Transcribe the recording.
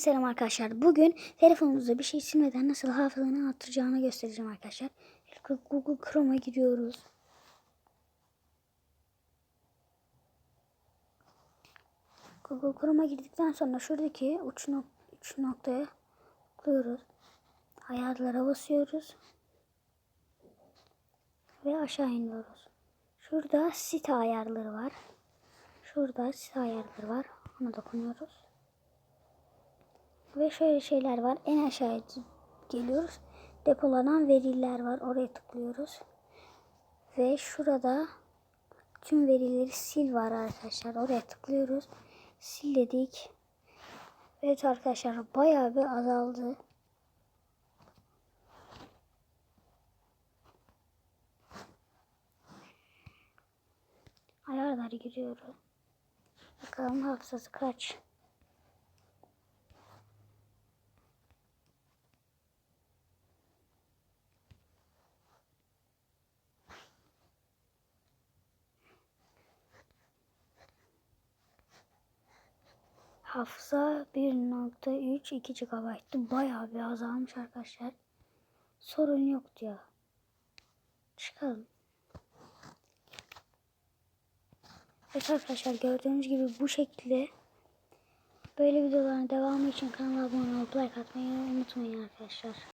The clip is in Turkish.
selam arkadaşlar. Bugün telefonunuzda bir şey silmeden nasıl hafızanı artıracağını göstereceğim arkadaşlar. Google Chrome'a giriyoruz. Google Chrome'a girdikten sonra şuradaki uç, nok noktaya tıklıyoruz. Ayarlara basıyoruz. Ve aşağı iniyoruz. Şurada site ayarları var. Şurada site ayarları var. Ona dokunuyoruz. Ve şöyle şeyler var. En aşağıya geliyoruz. Depolanan veriler var. Oraya tıklıyoruz. Ve şurada tüm verileri sil var arkadaşlar. Oraya tıklıyoruz. Sil dedik. Evet arkadaşlar bayağı bir azaldı. Ayarları giriyoruz. Bakalım hafızası kaç. Hafıza 1.3 2 GB'tı. Bayağı bir azalmış arkadaşlar. Sorun yoktu ya. Çıkalım. Evet arkadaşlar gördüğünüz gibi bu şekilde böyle videoların devamı için kanala abone olup like atmayı unutmayın arkadaşlar.